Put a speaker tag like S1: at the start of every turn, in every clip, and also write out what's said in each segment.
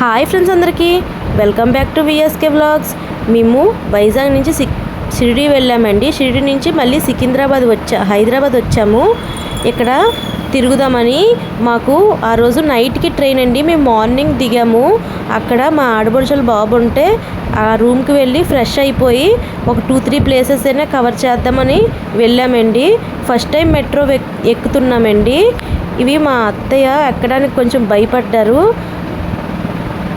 S1: Hi friends అందరికీ. Welcome back to VSK vlogs మేము వైజాగ్ నుంచి సి షిరిడి వెళ్ళామండి. షిరిడి నుంచి మళ్ళీ సికింద్రాబాద్ వచ్చా హైదరాబాద్ వచ్చాము. ఇక్కడ తిరుగుదామని మాకు ఆ రోజు నైట్కి ట్రైన్ అండి. మేము మార్నింగ్ దిగాము. అక్కడ మా ఆడపడుచుల బాబు ఉంటే ఆ రూమ్కి వెళ్ళి ఫ్రెష్ అయిపోయి ఒక టూ త్రీ ప్లేసెస్ అయినా కవర్ చేద్దామని వెళ్ళామండి. ఫస్ట్ టైం మెట్రో ఎక్- ఎక్కుతున్నామండి. ఇవి మా అత్తయ్య ఎక్కడానికి కొంచెం భయపడ్డారు.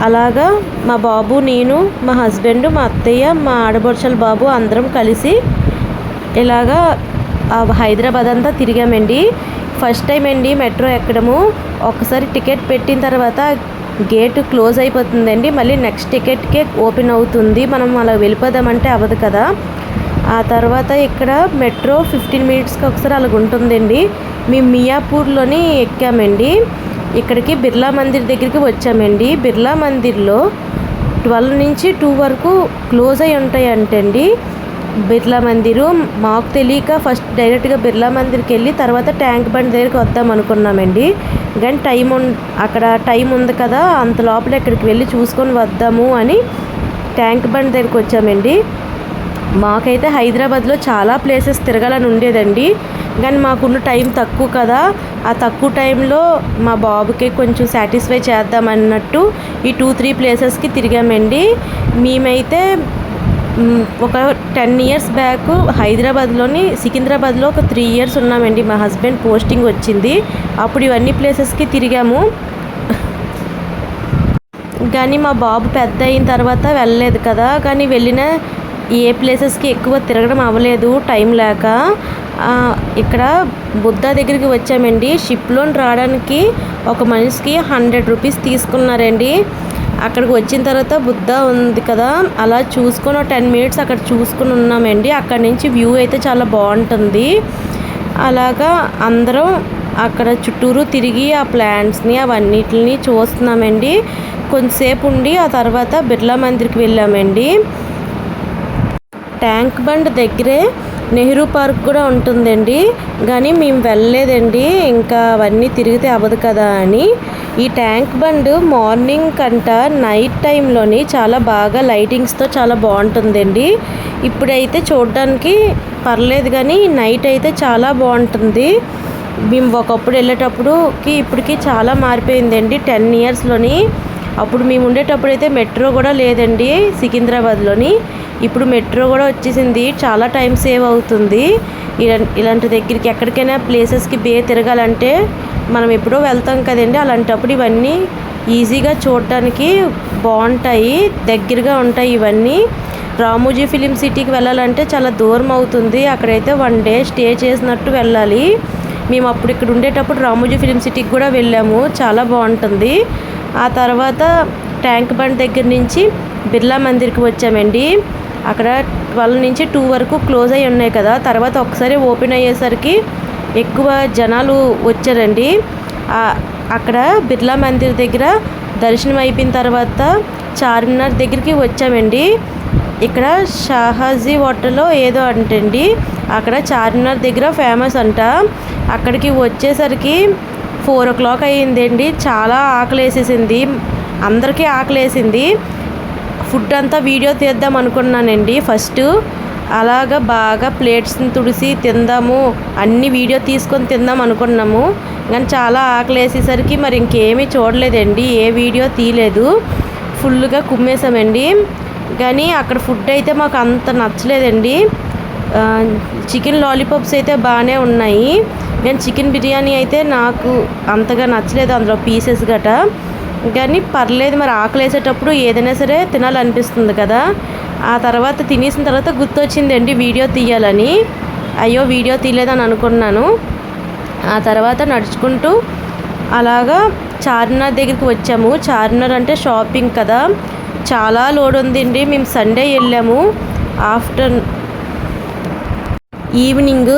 S1: అలాగా మా బాబు నేను మా హస్బెండ్ మా అత్తయ్య మా ఆడబడుచల బాబు అందరం కలిసి ఇలాగా హైదరాబాద్ అంతా తిరిగామండి. ఫస్ట్ టైం అండి మెట్రో ఎక్కడము. ఒకసారి టికెట్ పెట్టిన తర్వాత గేట్ క్లోజ్ అయిపోతుందండి. మళ్ళీ నెక్స్ట్ టికెట్కే ఓపెన్ అవుతుంది. మనం అలా వెళ్ళిపోదామంటే అవ్వదు కదా. ఆ తర్వాత ఇక్కడ మెట్రో ఫిఫ్టీన్ మినిట్స్కి ఒకసారి అలాగ ఉంటుందండి మేము మియాపూర్లోని ఎక్కామండి. ఇక్కడికి బిర్లా మందిర్ దగ్గరికి వచ్చామండి. బిర్లా మందిర్లో ట్వెల్వ్ నుంచి టూ వరకు క్లోజ్ అయి ఉంటాయంటండి. బిర్లా మందిరు మాకు తెలియక ఫస్ట్ డైరెక్ట్గా బిర్లా మందిర్కి వెళ్ళి తర్వాత ట్యాంక్ బండ్ దగ్గరికి వద్దాం అనుకున్నామండి. కానీ టైం ఉం అక్కడ టైం ఉంది కదా అంత లోపల ఇక్కడికి వెళ్ళి చూసుకొని వద్దాము అని ట్యాంక్ బండ్ దగ్గరికి వచ్చామండి. మాకైతే హైదరాబాద్లో చాలా ప్లేసెస్ తిరగాలని ఉండేదండి. కానీ మాకున్న టైం తక్కువ కదా. ఆ తక్కువ టైంలో మా బాబుకి కొంచెం సాటిస్ఫై చేద్దామన్నట్టు ఈ టూ త్రీ ప్లేసెస్కి తిరిగామండి. మేమైతే ఒక టెన్ ఇయర్స్ బ్యాక్ హైదరాబాద్లోని సికింద్రాబాద్లో ఒక త్రీ ఇయర్స్ ఉన్నామండి. మా హస్బెండ్ పోస్టింగ్ వచ్చింది. అప్పుడు ఇవన్నీ ప్లేసెస్కి తిరిగాము. కానీ మా బాబు పెద్ద అయిన తర్వాత వెళ్ళలేదు కదా. కానీ వెళ్ళిన ఏ ప్లేసెస్కి ఎక్కువ తిరగడం అవ్వలేదు. టైం లేక ఇక్కడ బుద్ధ దగ్గరికి వచ్చామండి. షిప్లోని రావడానికి ఒక మనిషికి హండ్రెడ్ రూపీస్ తీసుకున్నారండి. అక్కడికి వచ్చిన తర్వాత బుద్ధ ఉంది కదా అలా చూసుకొని ఒక టెన్ మినిట్స్ అక్కడ చూసుకుని ఉన్నామండి. అక్కడ నుంచి వ్యూ అయితే చాలా బాగుంటుంది. అలాగా అందరం అక్కడ చుట్టూరు తిరిగి ఆ ప్లాంట్స్ని అవన్నిటిని చూస్తున్నామండి. కొంతసేపు ఉండి ఆ తర్వాత బిర్లా మందిర్కి వెళ్ళామండి. ట్యాంక్ బండ్ దగ్గరే నెహ్రూ పార్క్ కూడా ఉంటుందండి. కానీ మేము వెళ్ళలేదండి. ఇంకా అవన్నీ తిరిగితే అవ్వదు కదా అని. ఈ ట్యాంక్ బండ్ మార్నింగ్ కంట నైట్ టైంలోని చాలా బాగా లైటింగ్స్తో చాలా బాగుంటుందండి. ఇప్పుడైతే చూడడానికి పర్లేదు కానీ నైట్ అయితే చాలా బాగుంటుంది. మేము ఒకప్పుడు వెళ్ళేటప్పుడుకి ఇప్పటికి చాలా మారిపోయిందండి. టెన్ ఇయర్స్లోని అప్పుడు మేము ఉండేటప్పుడు అయితే మెట్రో కూడా లేదండి సికింద్రాబాద్లోని. ఇప్పుడు మెట్రో కూడా వచ్చేసింది. చాలా టైం సేవ్ అవుతుంది. ఇలా ఇలాంటి దగ్గరికి ఎక్కడికైనా ప్లేసెస్కి బే తిరగాలంటే మనం ఎప్పుడో వెళ్తాం కదండి. అలాంటప్పుడు ఇవన్నీ ఈజీగా చూడటానికి బాగుంటాయి. దగ్గరగా ఉంటాయి ఇవన్నీ. రామోజీ ఫిలిం సిటీకి వెళ్ళాలంటే చాలా దూరం అవుతుంది. అక్కడైతే వన్ డే స్టే చేసినట్టు వెళ్ళాలి. మేము అప్పుడు ఇక్కడ ఉండేటప్పుడు రామోజీ ఫిలిం సిటీకి కూడా వెళ్ళాము. చాలా బాగుంటుంది. ఆ తర్వాత ట్యాంక్ బండ్ దగ్గర నుంచి బిర్లా మందిర్కి వచ్చామండి. అక్కడ ట్వెల్వ్ నుంచి టూ వరకు క్లోజ్ అయి ఉన్నాయి కదా. తర్వాత ఒకసారి ఓపెన్ అయ్యేసరికి ఎక్కువ జనాలు వచ్చారండి. అక్కడ బిర్లా మందిర్ దగ్గర దర్శనం అయిపోయిన తర్వాత చార్మినార్ దగ్గరికి వచ్చామండి. ఇక్కడ షాహాజీ హోటల్లో ఏదో అంటండి. అక్కడ చార్మినార్ దగ్గర ఫేమస్ అంట. అక్కడికి వచ్చేసరికి ఫోర్ ఓ క్లాక్ అయ్యిందండి. చాలా ఆకలి వేసేసింది అందరికీ ఆకలి వేసింది ఫుడ్ అంతా వీడియో తీద్దాం అనుకున్నానండి. ఫస్ట్ అలాగా బాగా ప్లేట్స్ని తుడిసి తిందాము. అన్ని వీడియో తీసుకొని తిందాం అనుకున్నాము. కానీ చాలా ఆకలి వేసేసరికి మరి ఇంకేమీ చూడలేదండి. ఏ వీడియో తీయలేదు. ఫుల్గా కుమ్మేసామండి. కానీ అక్కడ ఫుడ్ అయితే మాకు అంత నచ్చలేదండి. చికెన్ లాలీపాప్స్ అయితే బాగానే ఉన్నాయి. నేను చికెన్ బిర్యానీ అయితే నాకు అంతగా నచ్చలేదు. అందులో పీసెస్ గట. కానీ పర్లేదు మరి ఆకలి వేసేటప్పుడు ఏదైనా సరే తినాలనిపిస్తుంది కదా. ఆ తర్వాత తినేసిన తర్వాత గుర్తొచ్చిందండి వీడియో తీయాలని. అయ్యో వీడియో తీయలేదని అనుకున్నాను. ఆ తర్వాత నడుచుకుంటూ అలాగా చార్మినార్ దగ్గరికి వచ్చాము. చార్మినార్ అంటే షాపింగ్ కదా. చాలా లోడ్ ఉందండి. మేము సండే వెళ్ళాము. ఆఫ్టర్ ఈవినింగ్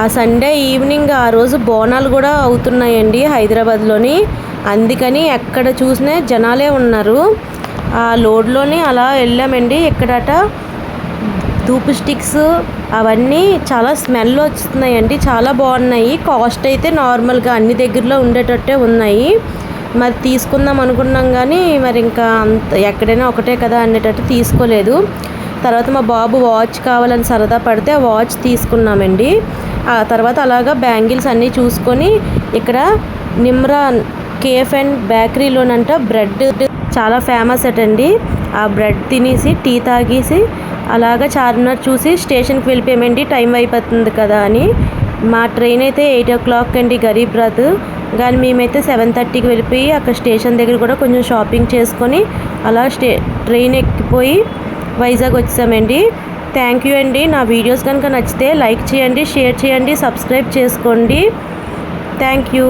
S1: ఆ సండే ఈవినింగ్ ఆ రోజు బోనాలు కూడా అవుతున్నాయండి హైదరాబాద్లోని. అందుకని ఎక్కడ చూసినా జనాలే ఉన్నారు. ఆ లోడ్లోని అలా వెళ్ళామండి ఇక్కడట. ధూపు స్టిక్స్ అవన్నీ చాలా స్మెల్ వస్తున్నాయండి. చాలా బాగున్నాయి. కాస్ట్ అయితే నార్మల్గా అన్ని దగ్గరలో ఉండేటట్టే ఉన్నాయి. మరి తీసుకుందాం అనుకున్నాం కానీ మరి ఇంకా అంత ఎక్కడైనా ఒకటే కదా అనేటట్టు తీసుకోలేదు. తర్వాత మా బాబు వాచ్ కావాలని సరదా పడితే ఆ వాచ్ తీసుకున్నామండి. ఆ తర్వాత అలాగా బ్యాంగిల్స్ అన్నీ చూసుకొని ఇక్కడ నిమ్రా కేఫ్ అండ్ బేకరీలోనంట బ్రెడ్ చాలా ఫేమస్ అటండి. ఆ బ్రెడ్ తినేసి టీ తాగేసి అలాగా చార్మినార్ చూసి స్టేషన్కి వెళ్ళిపోయామండి. టైం అయిపోతుంది కదా అని. మా ట్రైన్ అయితే ఎయిట్ ఓ క్లాక్ అండి గరీబ్ రాత్ కానీ మేమైతే సెవెన్ థర్టీకి వెళ్ళిపోయి అక్కడ స్టేషన్ దగ్గర కూడా కొంచెం షాపింగ్ చేసుకొని అలా స్టే ట్రైన్ ఎక్కిపోయి వైజాగ్ వచ్చామండి థ్యాంక్ యూ అండి. నా వీడియోస్ కనుక నచ్చితే లైక్ చేయండి షేర్ చేయండి సబ్స్క్రైబ్ చేసుకోండి. Thank you